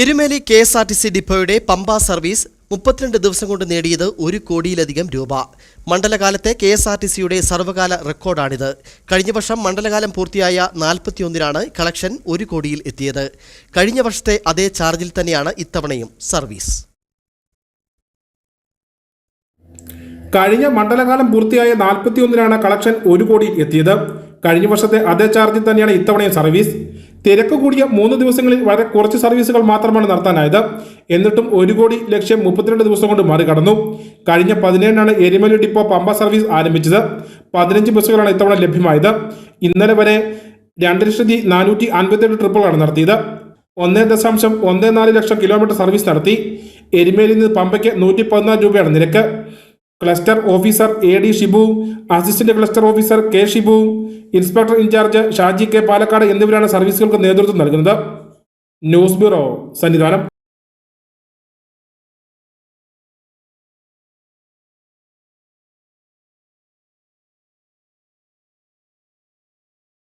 Erumeli K S R T C ഡിപ്പോയുടെ Pamba service മുപ്പത്തിരണ്ട് ദിവസം കൊണ്ട് നേടിയത് ഒരു കോടിയിലധികം രൂപ. മണ്ഡലകാലത്തെ കെ എസ് ആർ ടി സിയുടെ സർവകാല റെക്കോർഡാണിത്. കഴിഞ്ഞ വർഷം മണ്ഡലകാലം പൂർത്തിയായ നാൽപ്പത്തിയൊന്നിനാണ് കളക്ഷൻ ഒരു കോടിയിൽ എത്തിയത്. കഴിഞ്ഞ വർഷത്തെ അതേ ചാർജിൽ തന്നെയാണ് ഇത്തവണയും സർവീസ്. കഴിഞ്ഞ മണ്ഡലകാലം പൂർത്തിയായ നാൽപ്പത്തിയൊന്നിനാണ് കളക്ഷൻ ഒരു കോടിയിൽ എത്തിയത്. കഴിഞ്ഞ വർഷത്തെ അതേ ചാർജിൽ തന്നെയാണ് ഇത്തവണയും സർവീസ്. തിരക്ക് കൂടിയ മൂന്ന് ദിവസങ്ങളിൽ വളരെ കുറച്ച് സർവീസുകൾ മാത്രമാണ് നടത്താനായത്. എന്നിട്ടും ഒരു കോടി ലക്ഷ്യം മുപ്പത്തിരണ്ട് ദിവസം കൊണ്ട് മറികടന്നു. കഴിഞ്ഞ പതിനേഴിനാണ് എരിമലി ഡിപ്പോ പമ്പ സർവീസ് ആരംഭിച്ചത്. പതിനഞ്ച് ബസ്സുകളാണ് ഇത്തവണ ലഭ്യമായത്. ഇന്നലെ വരെ രണ്ട് ലക്ഷത്തി നാനൂറ്റി അൻപത്തിയെട്ട് ട്രിപ്പുകളാണ് നടത്തിയത്. ഒന്ന് ദശാംശം ഒന്ന് നാല് ലക്ഷം കിലോമീറ്റർ സർവീസ് നടത്തി. എരിമേലിൽ നിന്ന് പമ്പയ്ക്ക് നൂറ്റി പതിനാല് രൂപയാണ് നിരക്ക്. Cluster officer A D Shibu assistant cluster officer K Shibu inspector in-charge Shaji K Palakkad എന്നിവരാണ് സർവീസുകൾക്ക് നേതൃത്വം നൽകുന്നത്. News bureau Sannidhanam.